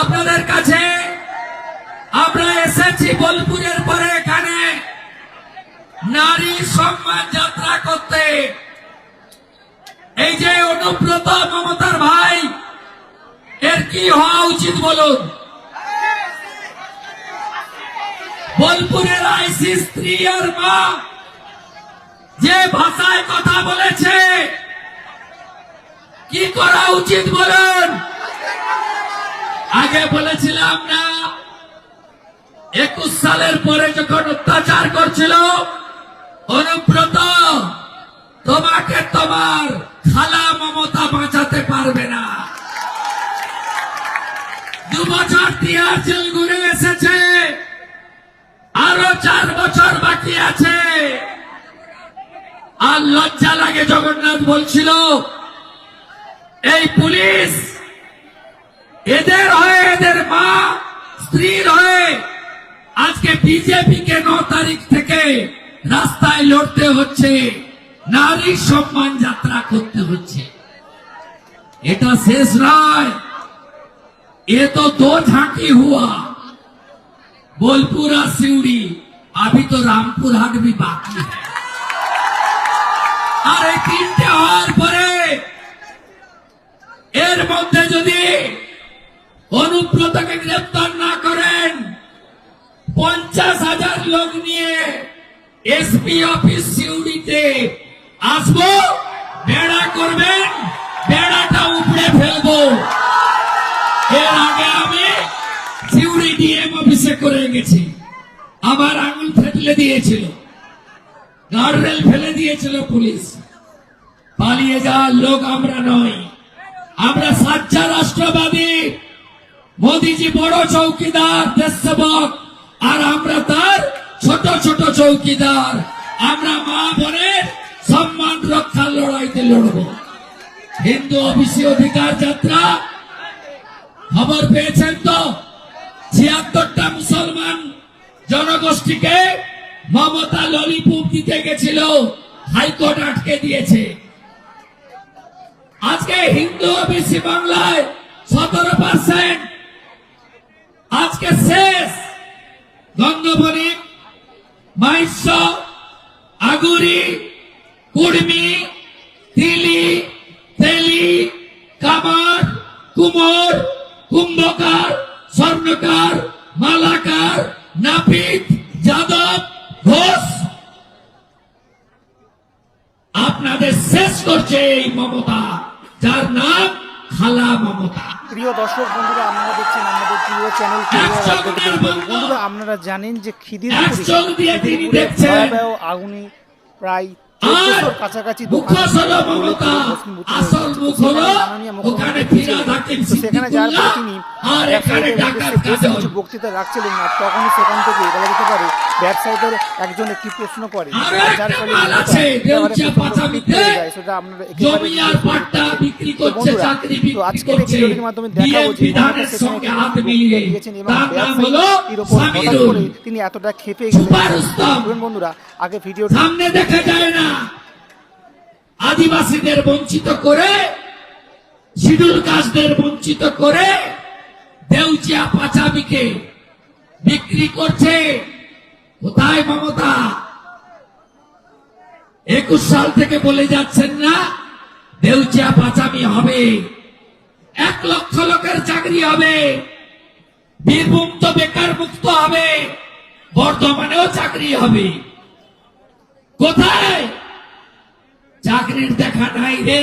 আপনাদের কাছে আমরা এসেছি বোলপুরের পরে এখানে নারী সম্মান যাত্রা করতে। এই যে অনুব্রত মমতার ভাই, এর কি হওয়া উচিত বলুন? বোলপুরের আইসি স্ত্রী আর মা যে ভাষায় কথা বলেছে, কি করা উচিত বলুন? আগে বলেছিলাম না, একুশ সালের পরে যখন অত্যাচার করছিল, অনুব্রত, তোমাকে তোমার খালা মমতা বাঁচাতে পারবে না। দু বছর তিয়ার জেল ঘুরে এসেছে, আরও চার বছর বাকি আছে। আর লজ্জা লাগে জগন্নাথ বলছিল, এই পুলিশ এদের হয়ে এদের মা স্ত্রীর হয়ে আজকে বিজেপি কে ন তারিখ থেকে রাস্তায় লড়তে হচ্ছে নারী সম্মান যাত্রা করতে হচ্ছে এটা শেষ নয় ये तो दो झांकी हुआ बोलपुर और सिवड़ी अभी तो रामपुर हाट भी बाकी है আর এই তিনটে হওয়ার অনুব্রতকে গ্রেপ্তার না করেন। পঞ্চাশ হাজার লোক নিয়ে এসপি অফিস সিউড়িতে আসব, বেড়া করবেন, বেড়াটা উপড়ে ফেলব। এর আগে আমি সিউড়ি ডিএম অফিসে করে গেছি। আমার আঙুল ফেটলে দিয়েছিল। গার্ডরেল ফেলে দিয়েছিল পুলিশ। পালিয়ে যাওয়ার লোক আমরা নই। আমরা সাচ্চা রাষ্ট্রবাদী। মোদিজি বড় চৌকিদার দেশ দেশসেবক। আর আমরা তার ছোট ছোট চৌকিদার। আমরা মা বোনের সম্মান রক্ষার লড়াইতে লড়ব। হিন্দু ওবিসি অধিকার যাত্রা। খবর পেয়েছেন তো? ছিয়াত্তরটা মুসলমান জনগোষ্ঠীকে মমতা ললিপুপ দিতে গেছিল, হাইকোর্ট আটকে দিয়েছে। আজকে হিন্দু ওবিসি বাংলায় সতেরো পার্সেন্ট আজকে শেষ গঙ্গবনী মাইশ আগুরি কুর্মি তিলি, তেলি কামার কুমোর, কুম্ভকার, স্বর্ণকার, মালাকার, নাপিত, যাদব, ঘোষ। আপনাদের শেষ করছে এই মমতা, যার নাম খালা মমতা। প্রিয় দর্শক বন্ধুরা, আপনারা দেখছেন প্রিয় চ্যানেল বন্ধুরা আপনারা জানেন যে খিদির এক চোখ দিয়ে তিনি দেখছেন। ভয়াবহ আগুনে প্রায় কাছাকাছি সেখানে যার পরে তিনি কিছু বক্তৃতা রাখছিলেন আর তখনই সেখান থেকে বলা যেতে পারে। ব্যবসায়ীদের একজন একটি প্রশ্ন করে যার ফলে। সেটা আপনারা বন্ধুরা, তো আজকের এই ভিডিওটির মাধ্যমে বক্তৃতা মিলিয়ে দিয়েছেন এবং ব্যবসায়ীর হঠাৎ করে তিনি এতটা খেপে গেলেন। বন্ধুরা আগে ভিডিওটি সামনে দেখা যায় না। আদিবাসীদের বঞ্চিত করে, শিডুল কাস্টদের বঞ্চিত করে, দেউচিয়া পাচামিকে বিক্রি করছে। কোথায় মমতা? একুশ সাল থেকে বলে যাচ্ছেন না, দেউচিয়া পাচামি হবে। এক লক্ষ লোকের চাকরি হবে। বীরভূম তো বেকার মুক্ত হবে। বর্ধমানেও চাকরি হবে। কোথায়? চাকরির দেখা নাই রে।